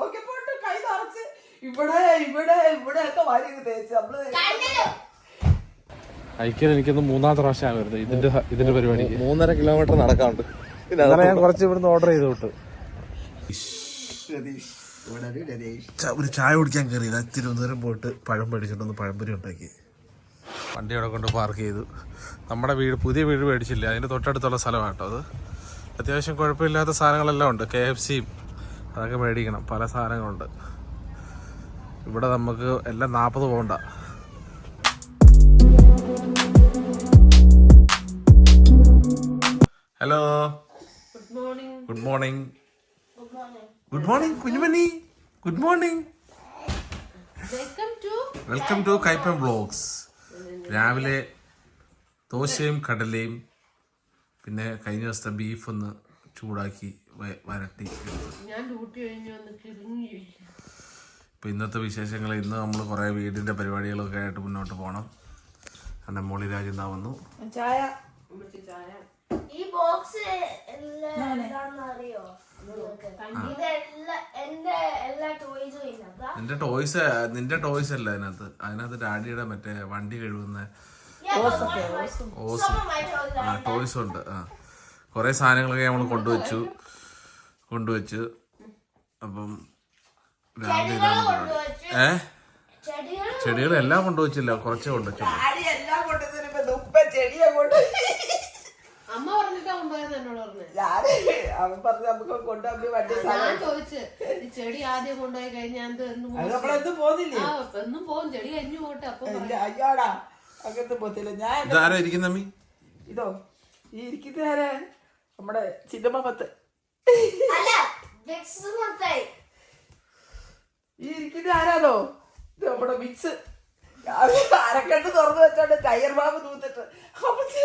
നോക്കിയപ്പോട്ട് കൈ നിറച്ച് ഇവിടെ ഇവിടെ ഇവിടെ ഒക്കെ വാരി തേച്ച് നമ്മൾ എനിക്കൊന്ന് മൂന്നാമത്തെ പ്രാവശ്യമാണ് വരുന്നത് ഇതിന്റെ ഇതിന്റെ പരിപാടി. മൂന്നര കിലോമീറ്റർ നടക്കാണ്ട് ഞാൻ കുറച്ച് ഇവിടുന്ന് ഓർഡർ ചെയ്ത് വിട്ടു. ഒരു ചായ കുടിക്കാൻ കയറിയില്ല തിരുവനന്തപുരം പോയിട്ട് പഴം മേടിച്ചിട്ടൊന്ന് പഴംപൊരി ഉണ്ടാക്കി. വണ്ടി അവിടെ കൊണ്ട് പാർക്ക് ചെയ്തു. നമ്മുടെ വീട് പുതിയ വീട് മേടിച്ചില്ല? അതിന്റെ തൊട്ടടുത്തുള്ള സ്ഥലമാണ് കേട്ടോ അത്. അത്യാവശ്യം കുഴപ്പമില്ലാത്ത സാധനങ്ങളെല്ലാം ഉണ്ട്. കെ എഫ് സിയും അതൊക്കെ മേടിക്കണം. പല സാധനങ്ങളുണ്ട്. ഇവിടെ നമുക്ക് എല്ലാം നാൽപ്പത് പോകണ്ട hello good morning good morning Kunjumani. Good morning welcome to Kaippan blogs രാവിലെ ദോശയും കടലയും പിന്നെ കഴിഞ്ഞ ദിവസത്തെ ബീഫ് ഒന്ന് ചൂടാക്കി വരട്ടി ഞാൻ ഡ്യൂട്ടി കഴിഞ്ഞ് വന്ന് കിറങ്ങി ഇപ്പം ഇന്നത്തെ വിശേഷങ്ങൾ ഇന്ന് നമ്മൾ കുറേ വീടിന്റെ പരിപാടികളൊക്കെ ആയിട്ട് മുന്നോട്ട് പോകണം എന്റെ മോളി രാജ്യന്താ വന്നു. ചായ. ചായ. ഈ ബോക്സ് എന്താണെന്ന് അറിയോ? നിങ്ങൾക്ക് ഇതെല്ലാ എന്റെ എല്ലാ ടോയ്സും നിന്റെ ടോയ്സ് നിന്റെ ടോയ്സ് അല്ല അതിനകത്ത്. അതിനകത്ത് ഡാഡിയുടെ മറ്റേ വണ്ടി കഴുകുന്ന ഓസ് ആ ടോയ്സ് ഉണ്ട്. ആ. കുറേ സാധനങ്ങളൊക്കെ നമ്മൾ കൊണ്ടുവച്ചു. കൊണ്ടുവച്ചു അപ്പം രാവിലെ ഏ? ചെടികൾ ചെടികളെല്ലാം കൊണ്ടുവച്ചില്ല കുറച്ചേ കൊണ്ടുവച്ചുള്ളൂ. അമ്മ പറഞ്ഞിട്ടാ എന്നോട് പറഞ്ഞ. നമുക്ക് കൊണ്ടുപോയി വണ്ടി ഞാൻ ചോദിച്ച് ഈ ചെടി ആദ്യം കൊണ്ടുപോയി കഴിഞ്ഞാൽ എന്നും പോകും ചെടി കഴിഞ്ഞു പോട്ടെ അപ്പൊ അയ്യോടാ അങ്ങനത്തെ പോത്തില്ല. ഞാൻ ഇതാരാ ഇരിക്കുന്നമ്മി? ഇതോ ഈ ഇരിക്കുന്ന ആരാ നമ്മുടെ ചിന്നമ്മ പത്ത്. ഈ ഇരിക്കുന്ന ആരാണോ ഇത് നമ്മുടെ മിക്സ് അരക്കണ്ട് തുറന്നു വെച്ചോണ്ട് ടയർ ബാബ് തൂത്തിട്ട് അമ്മച്ചി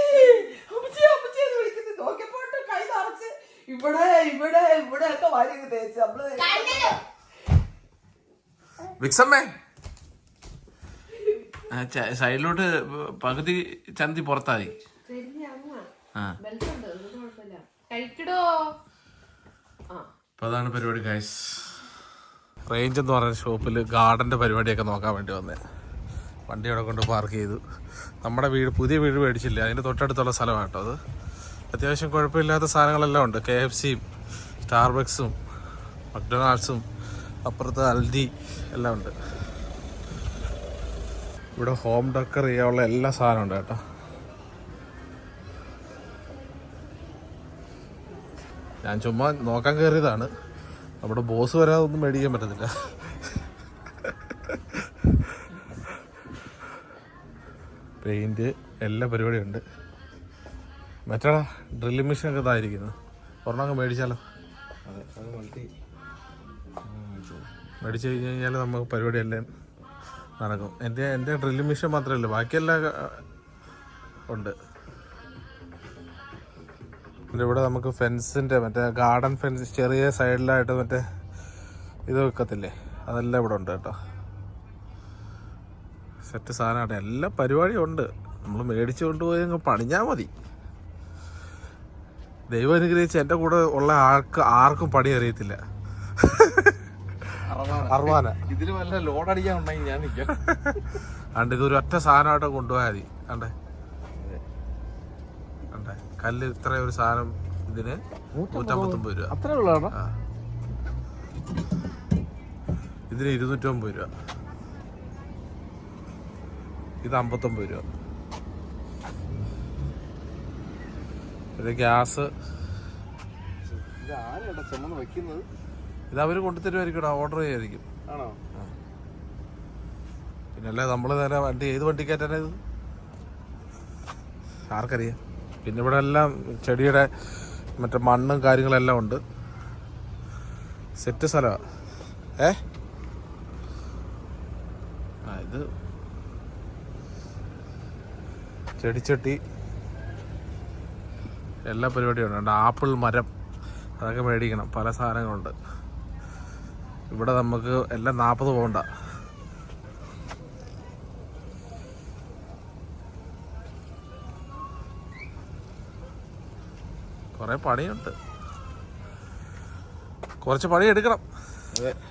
അമ്മച്ചി അമ്മച്ചി എന്ന് വിളിക്കുന്നത് നോക്കിയപ്പോട്ട് കൈ നിറച്ച് ഇവിടെ ഇവിടെ ഇവിടെ ഒക്കെ വാരി തേച്ച് നമ്മൾ വിക്സമ്മേ സൈഡിലോട്ട് പകുതി ചന്തി പുറത്തായി. തിരിഞ്ഞ അമ്മ ആ. കഴിക്കടോ. അപ്പോൾ അതാണ് പരിപാടി ഗൈസ് റേഞ്ച് എന്ന് പറയുന്ന ഷോപ്പിൽ ഗാർഡന്റെ പരിപാടിയൊക്കെ നോക്കാൻ വേണ്ടി വന്നേ. വണ്ടി അവിടെ കൊണ്ട് പാർക്ക് ചെയ്തു. നമ്മുടെ വീട് പുതിയ വീട് മേടിച്ചില്ല. അതിന്റെ തൊട്ടടുത്തുള്ള സ്ഥലമാണ് കേട്ടോ അത്. അത്യാവശ്യം കുഴപ്പമില്ലാത്ത സാധനങ്ങളെല്ലാം ഉണ്ട്. കെ എഫ് സിയും സ്റ്റാർബക്സും മക്ഡൊണാൾഡ്സും അപ്പുറത്ത് അൽദി എല്ലാം ഉണ്ട്. ഇവിടെ ഹോം ഡെക്കർ ചെയ്യാനുള്ള എല്ലാ സാധനവും ഉണ്ട് കേട്ടോ. ഞാൻ ചുമ്മാ നോക്കാൻ കയറിയതാണ് നമ്മുടെ ബോസ് വരാതെ ഒന്നും മേടിക്കാൻ പറ്റത്തില്ല. പെയിന്റ് എല്ലാ പരിപാടിയും ഉണ്ട് മറ്റേടാ ഡ്രില്ലിംഗ് മെഷീൻ ഒക്കെ ഇതായിരിക്കുന്നു ഒരെണ്ണം മേടിച്ചാലോ? മേടിച്ചു കഴിഞ്ഞ് കഴിഞ്ഞാൽ നമുക്ക് പരിപാടിയെല്ലാം നടക്കും. എന്റെ എന്റെ ഡ്രില്ലിംഗ് മെഷീൻ മാത്രമല്ല ബാക്കിയെല്ലാം ഉണ്ട്. പിന്നെ ഇവിടെ നമുക്ക് ഫെൻസിന്റെ മറ്റേ ഗാർഡൻ ഫെൻസ് ചെറിയ സൈഡിലായിട്ട് മറ്റേ ഇത് വെക്കത്തില്ലേ? അതെല്ലാം ഇവിടെ ഉണ്ട് കേട്ടോ. സെറ്റ് സാധനമാണ് എല്ലാ പരിപാടിയും ഉണ്ട്. നമ്മൾ മേടിച്ചു കൊണ്ടുപോയി അങ്ങ് പണിഞ്ഞാൽ മതി. ദൈവം അനുഗ്രഹിച്ച് എന്റെ കൂടെ ഉള്ള ആൾക്ക് ആർക്കും പണി അറിയത്തില്ല. അറുവാന ഇതിൽ വല്ല ലോഡ് അടിക്കാൻ ഉണ്ടെങ്കിൽ ഞാൻ നിൽക്കാം. അണ്ട് ഇതൊരു ഒറ്റ സാധനമായിട്ട് കൊണ്ടുപോയാൽ മതി. കണ്ടേ? കണ്ടേ കല്ല് ഇത്ര ഒരു സാധനം ഇതിന് നൂറ്റമ്പത്തൊമ്പത് രൂപ. അത്രേ ഉള്ളതാണ് ആ. ഇതിന് ഇരുന്നൂറ്റമ്പത് രൂപ. ഇത് അമ്പത്തൊമ്പത് രൂപ. ഒരു ഗ്യാസ്. ഇത് അവർ കൊണ്ടുതരുമായിരിക്കും ഓർഡർ ചെയ്യായിരിക്കും. ആണോ? പിന്നെ അല്ലേ നമ്മൾ നേരെ വണ്ടി ഏത് വണ്ടി കയറ്റാനാ ഇത്? ആർക്കറിയാം. പിന്നെ ഇവിടെ എല്ലാം ചെടിയുടെ മറ്റേ മണ്ണും കാര്യങ്ങളെല്ലാം ഉണ്ട്. സെറ്റ് സ്ഥലമാണ് ഏ? ഇത് ചെടിച്ചട്ടി. എല്ലാ പരിപാടിയും ഉണ്ട്. ഉണ്ട് ആപ്പിൾ മരം. അതൊക്കെ മേടിക്കണം. പല സാധനങ്ങളുണ്ട്. ഇവിടെ നമുക്ക് എല്ലാം നാൽപ്പത് പോകണ്ട കുറേ പണിയുണ്ട്. കുറച്ച് പണി എടുക്കണം.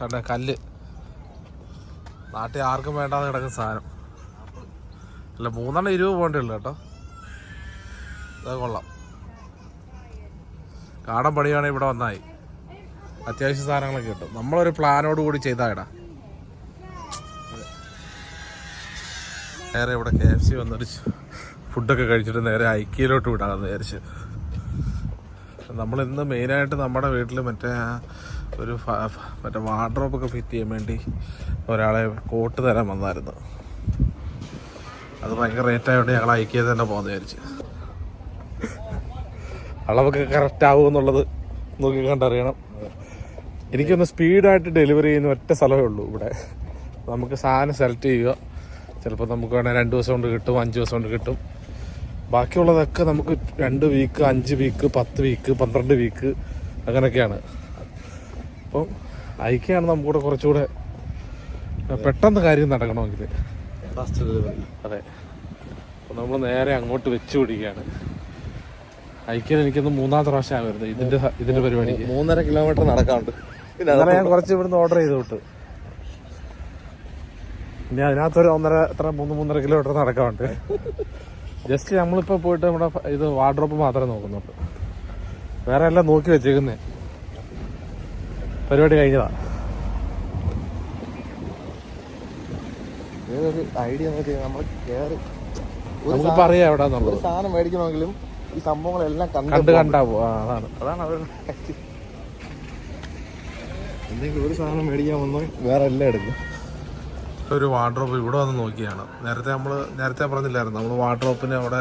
കണ്ട കല്ല്. നാട്ടിൽ ആർക്കും വേണ്ടാതെ കിടക്കുന്ന സാധനം. അല്ല മൂന്നെണ്ണം ഇരുപത് പോകണ്ടേ ഉള്ളു കേട്ടോ. അത് കൊള്ളാം. കാടൻ പണിയാണ് ഇവിടെ വന്നായി. അത്യാവശ്യ സാധനങ്ങളൊക്കെ കിട്ടും നമ്മളൊരു പ്ലാനോട് കൂടി ചെയ്തായിടാ. നേരെ ഇവിടെ കെ എഫ് സി വന്നിട്ട് ഫുഡൊക്കെ കഴിച്ചിട്ട് നേരെ ഐക്കിയിലോട്ട് വിടാമെന്ന് വിചാരിച്ച്. നമ്മൾ ഇന്ന് മെയിനായിട്ട് നമ്മുടെ വീട്ടിൽ മറ്റേ ഒരു മറ്റേ വാർഡ്രോബൊക്കെ ഫിറ്റ് ചെയ്യാൻ വേണ്ടി ഒരാളെ കോട്ട് തരാൻ വന്നായിരുന്നു. അത് ഭയങ്കര റേറ്റ് ആയതുകൊണ്ട് ഞങ്ങൾ ഐക്യ തന്നെ പോകുന്ന വിചാരിച്ച്. അളവൊക്കെ കറക്റ്റ് ആവും എന്നുള്ളത് നോക്കി കണ്ടറിയണം എനിക്കൊന്ന് സ്പീഡായിട്ട് ഡെലിവറി ചെയ്യുന്ന ഒറ്റ സ്ഥലമേ ഉള്ളൂ ഇവിടെ. നമുക്ക് സാധനം സെലക്ട് ചെയ്യുക. ചിലപ്പോൾ നമുക്ക് വേണേൽ രണ്ട് ദിവസം കൊണ്ട് കിട്ടും അഞ്ച് ദിവസം കൊണ്ട് കിട്ടും. ബാക്കിയുള്ളതൊക്കെ നമുക്ക് രണ്ട് വീക്ക് അഞ്ച് വീക്ക് പത്ത് വീക്ക് പന്ത്രണ്ട് വീക്ക് അങ്ങനെയൊക്കെയാണ് അപ്പം ഐക്യാണ് കൂടെ കുറച്ചുകൂടെ പെട്ടെന്ന് കാര്യം നടക്കണമെങ്കിൽ അതെ. അപ്പം നമ്മൾ നേരെ അങ്ങോട്ട് വെച്ച് പിടിക്കുകയാണ്. അയക്കാൻ എനിക്കൊന്ന് മൂന്നാമത്തെ പ്രാവശ്യമാണ് വരുന്നത് ഇതിന്റെ ഇതിന്റെ പരിപാടി മൂന്നര കിലോമീറ്റർ നടക്കാറുണ്ട് പിന്നെ ഞാൻ കുറച്ച് ഇവിടുന്ന് ഓർഡർ ചെയ്ത് വിട്ടു. ഇനി അതിനകത്തൊരു ഒന്നര എത്ര മൂന്ന് മൂന്നര കിലോമീറ്റർ നടക്കാറുണ്ട് ജസ്റ്റ് നമ്മളിപ്പോൾ പോയിട്ട് നമ്മുടെ ഇത് വാർഡ്രോപ്പ് മാത്രമേ നോക്കുന്നുള്ളൂ. വേറെ എല്ലാം നോക്കി വെച്ചേക്കുന്നേ. പരിപാടി കഴിഞ്ഞതാ. ഒരു ഐഡിയ നമ്മൾ കയറി നമുക്കിപ്പോൾ അറിയാം എവിടെന്നുള്ളത്. സാധനം മേടിക്കണമെങ്കിലും ഈ സംഭവങ്ങളെല്ലാം കണ്ടു കണ്ട് കണ്ടാ പോവാ അതാണ്. അതാണ് അവർ എന്തെങ്കിലും ഒരു സാധനം മേടിക്കാൻ വന്നോ? വേറെ എല്ലാം എടുക്കും. ഒരു വാർഡ്രോപ്പ് ഇവിടെ വന്ന് നോക്കിയാണ്. നേരത്തെ നമ്മൾ നേരത്തെ പറഞ്ഞില്ലായിരുന്നു നമ്മൾ വാർഡ്രോപ്പിന് അവിടെ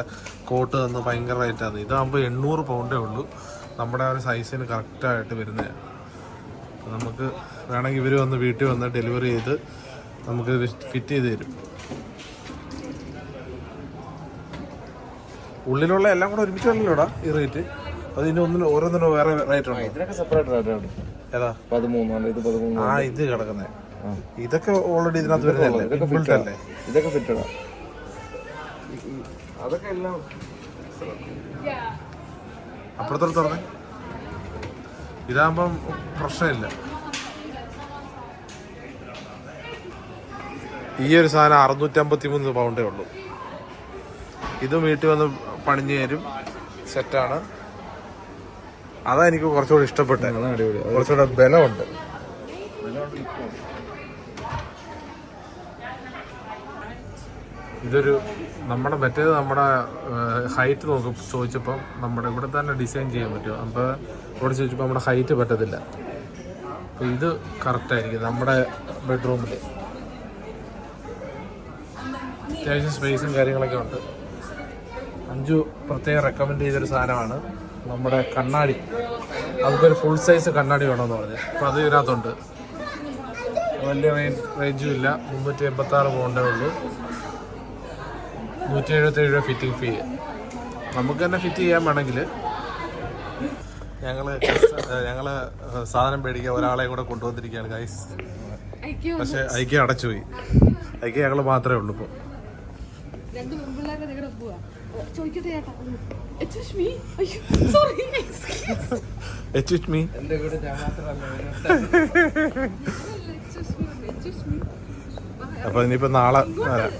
കോട്ട് തന്ന് ഭയങ്കര റേറ്റാണ് ഇതാകുമ്പോൾ എണ്ണൂറ് പൗണ്ടേ ഉള്ളൂ. നമ്മുടെ ആ ഒരു സൈസിന് കറക്റ്റായിട്ട് വരുന്നതാണ് നമുക്ക് വേണമെങ്കിൽ ഇവർ വന്ന് വീട്ടിൽ വന്ന് ഡെലിവറി ചെയ്ത് നമുക്ക് ഫിറ്റ് ചെയ്ത് തരും. ഉള്ളിലുള്ള എല്ലാം കൂടെ ഒരുമിച്ചല്ലല്ലോടാ ഈ റേറ്റ് അത് ഇതിന്റെ ഒന്നിന് ഓരോന്നിനും വേറെ റേറ്റ് ഉണ്ടോ? ഇതിനൊക്കെ സെപ്പറേറ്റ് റേറ്റാണ് ഏതാ? പതിമൂന്നാണ് ഇത് പതിമൂന്ന്. ആ ഇത് കിടക്കുന്നത് ഇതൊക്കെ ഓൾറെഡി ഇതിനകത്ത് വരുന്നതല്ലേ? ഇതൊക്കെ ഫിറ്റ് അല്ലേ? ഇതൊക്കെ ഫിറ്റഡാ അതൊക്കെ എല്ലാം അപ്പുറത്തോട്ട് തുറന്നേ. ഇതാകുമ്പം പ്രശ്നമില്ല. ഈ ഒരു സാധനം അറുന്നൂറ്റമ്പത്തി മൂന്ന് പൗണ്ടേ ഉള്ളൂ. ഇത് വീട്ടിൽ വന്ന് പണിഞ്ഞു തരും. സെറ്റാണ് അതാ എനിക്ക് കുറച്ചുകൂടി ഇഷ്ടപ്പെട്ടത്. കുറച്ചുകൂടെ ബലമുണ്ട്. ബലമുണ്ട് ഇതൊരു നമ്മുടെ മറ്റേത് നമ്മുടെ ഹൈറ്റ് നോക്കും ചോദിച്ചപ്പോൾ നമ്മുടെ ഇവിടെ തന്നെ ഡിസൈൻ ചെയ്യാൻ പറ്റും അപ്പോൾ ഇവിടെ ചോദിച്ചപ്പോൾ നമ്മുടെ ഹൈറ്റ് പറ്റത്തില്ല. അപ്പോൾ ഇത് കറക്റ്റായിരിക്കും നമ്മുടെ ബെഡ്റൂമിൽ അത്യാവശ്യം സ്പേസും കാര്യങ്ങളൊക്കെ ഉണ്ട്. അഞ്ചു പ്രത്യേകം റെക്കമെൻഡ് ചെയ്തൊരു സാധനമാണ്. നമ്മുടെ കണ്ണാടി. നമുക്കൊരു ഫുൾ സൈസ് കണ്ണാടി വേണമെന്ന് പറഞ്ഞു. അപ്പോൾ അത് ഇതിനകത്തുണ്ട്. വലിയ റേഞ്ച് റേഞ്ചും ഇല്ല. മുന്നൂറ്റി എൺപത്തി ആറ് ഉള്ളൂ. നൂറ്റി എഴുപത്തേഴ് രൂപ ഫിറ്റിംഗ് ഫീ നമുക്ക് തന്നെ ഫിറ്റ് ചെയ്യാൻ വേണമെങ്കിൽ ഞങ്ങൾ ഞങ്ങൾ സാധനം മേടിക്കാൻ ഒരാളെ കൂടെ കൊണ്ടുവന്നിരിക്കുകയാണ് ഗൈസ് പക്ഷെ ഐക്യ അടച്ചുപോയി. ഐക്യ ഞങ്ങൾ മാത്രമേ ഉള്ളൂ ഇപ്പോൾ. അപ്പൊ ഇനിയിപ്പോ നാളെ വരാം.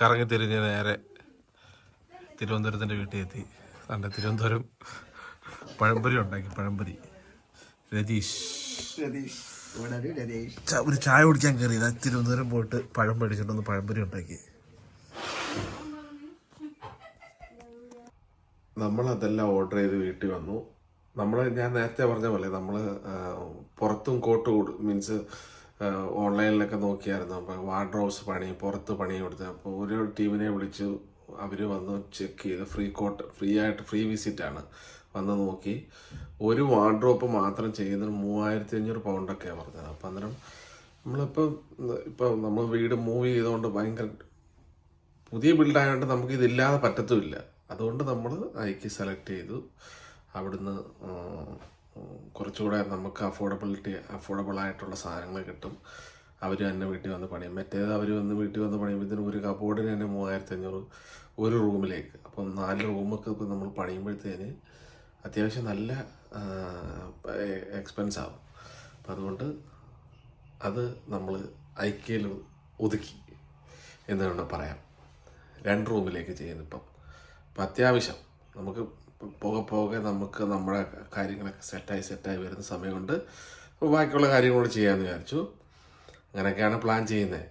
കറങ്ങി തിരിഞ്ഞ് നേരെ തിരുവനന്തപുരത്തിന്റെ വീട്ടിൽ എത്തി തന്റെ തിരുവനന്തപുരം പഴംപൊരി ഉണ്ടാക്കി പഴംപൊരി. രതീഷ്. രതീഷ്. ഒരു ചായ കുടിക്കാൻ കയറിയതാ തിരുവനന്തപുരം പോയിട്ട് പഴം മേടിച്ചിട്ടൊന്ന് പഴംപൊരി ഉണ്ടാക്കി. നമ്മൾ അതെല്ലാം ഓർഡർ ചെയ്ത് വീട്ടിൽ വന്നു. നമ്മൾ ഞാൻ നേരത്തെ പറഞ്ഞ പോലെ നമ്മൾ പുറത്തും കോട്ട് കൊടു മീൻസ് ഓൺലൈനിലൊക്കെ നോക്കിയായിരുന്നു. അപ്പോൾ വാർഡ്രോബ്സ് പണി പുറത്ത് പണി കൊടുത്ത്. അപ്പോൾ ഒരു ടീമിനെ വിളിച്ചു. അവർ വന്ന് ചെക്ക് ചെയ്ത്. ഫ്രീ കോട്ട് ഫ്രീ ആയിട്ട് ഫ്രീ വിസിറ്റാണ് വന്ന് നോക്കി. ഒരു വാർഡ്രോപ്പ് മാത്രം ചെയ്യുന്നതിന് മൂവായിരത്തി അഞ്ഞൂറ് പൗണ്ടൊക്കെയാണ് പറഞ്ഞത്. അപ്പം അന്നേരം നമ്മളിപ്പോൾ ഇപ്പം നമ്മൾ വീട് മൂവ് ചെയ്തുകൊണ്ട് ഭയങ്കര പുതിയ ബിൽഡായതുകൊണ്ട് നമുക്ക് ഇതില്ലാതെ പറ്റത്തുമില്ല. അതുകൊണ്ട് നമ്മൾ ഐക്ക് സെലക്ട് ചെയ്തു. അവിടുന്ന് കുറച്ചുകൂടെ നമുക്ക് അഫോർഡബിലിറ്റി അഫോർഡബിൾ ആയിട്ടുള്ള സാധനങ്ങൾ കിട്ടും. അവർ തന്നെ വീട്ടിൽ വന്ന് പണിയും. മറ്റേത് അവർ വന്ന് വീട്ടിൽ വന്ന് പണിയുമ്പോഴത്തേനും ഒരു കബോർഡിന് തന്നെ മൂവായിരത്തി അഞ്ഞൂറ് ഒരു റൂമിലേക്ക്. അപ്പം നാല് റൂമൊക്കെ ഇപ്പം നമ്മൾ പണിയുമ്പോഴത്തേന് അത്യാവശ്യം നല്ല എക്സ്പെൻസ് ആകും അപ്പം അതുകൊണ്ട് അത് നമ്മൾ ഐക്യയിൽ ഒതുക്കി എന്ന് വേണം പറയാം രണ്ട് റൂമിലേക്ക് ചെയ്യുന്നു ഇപ്പം. അപ്പം അത്യാവശ്യം നമുക്ക് പോകെ പോകെ നമുക്ക് നമ്മുടെ കാര്യങ്ങളൊക്കെ സെറ്റായി സെറ്റായി വരുന്ന സമയമുണ്ട്. അപ്പോൾ ബാക്കിയുള്ള കാര്യങ്ങൾ ചെയ്യാമെന്ന് വിചാരിച്ചു. അങ്ങനെയൊക്കെയാണ് പ്ലാൻ ചെയ്യുന്നത്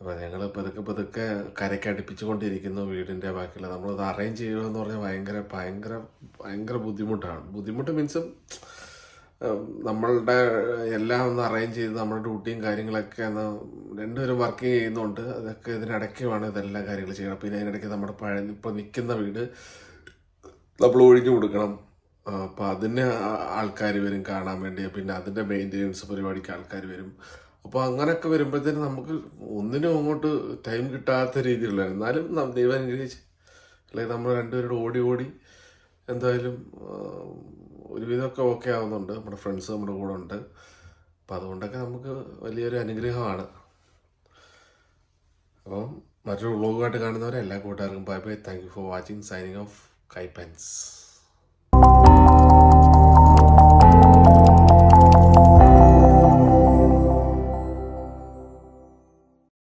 അപ്പോൾ ഞങ്ങൾ പതുക്കെ പതുക്കെ കരയ്ക്ക് അടുപ്പിച്ചുകൊണ്ടിരിക്കുന്നു വീടിന്റെ ബാക്കിയുള്ള. നമ്മളത് അറേഞ്ച് ചെയ്യുമെന്ന് പറഞ്ഞാൽ ഭയങ്കര ഭയങ്കര ഭയങ്കര ബുദ്ധിമുട്ടാണ്. ബുദ്ധിമുട്ട് മീൻസ് നമ്മളുടെ എല്ലാം ഒന്ന് അറേഞ്ച് ചെയ്ത് നമ്മുടെ ഡ്യൂട്ടിയും കാര്യങ്ങളൊക്കെ ഒന്ന് രണ്ടുപേരും വർക്ക് ചെയ്യുന്നുണ്ട്. അതൊക്കെ ഇതിനിടയ്ക്ക് വേണം ഇതെല്ലാം കാര്യങ്ങൾ ചെയ്യണം പിന്നെ അതിനിടയ്ക്ക് നമ്മുടെ പഴയ ഇപ്പോൾ നിൽക്കുന്ന വീട് നമ്മൾ ഒഴിഞ്ഞു കൊടുക്കണം. അപ്പം അതിന് ആൾക്കാർ വരും കാണാൻ വേണ്ടി. പിന്നെ അതിന്റെ മെയിന്റെനൻസ് പരിപാടിക്ക് ആൾക്കാർ വരും. അപ്പോൾ അങ്ങനെയൊക്കെ വരുമ്പോഴത്തേന് നമുക്ക് ഒന്നിനും അങ്ങോട്ട് ടൈം കിട്ടാത്ത രീതിയിലുള്ള എന്നാലും ദൈവം അനുഗ്രഹിച്ച്. അല്ലെങ്കിൽ നമ്മൾ രണ്ടുപേരോട് ഓടി ഓടി എന്തായാലും ഒരുവിധമൊക്കെ ഓക്കെ ആവുന്നുണ്ട്. നമ്മുടെ ഫ്രണ്ട്സ് നമ്മുടെ കൂടെ ഉണ്ട്. അപ്പം അതുകൊണ്ടൊക്കെ നമുക്ക് വലിയൊരു അനുഗ്രഹമാണ്. അപ്പം മറ്റൊരു വ്ളോഗുമായിട്ട് കാണുന്നവരെ എല്ലാ കൂട്ടുകാർക്കും bye bye thank you for watching signing off കൈ പെൻസ്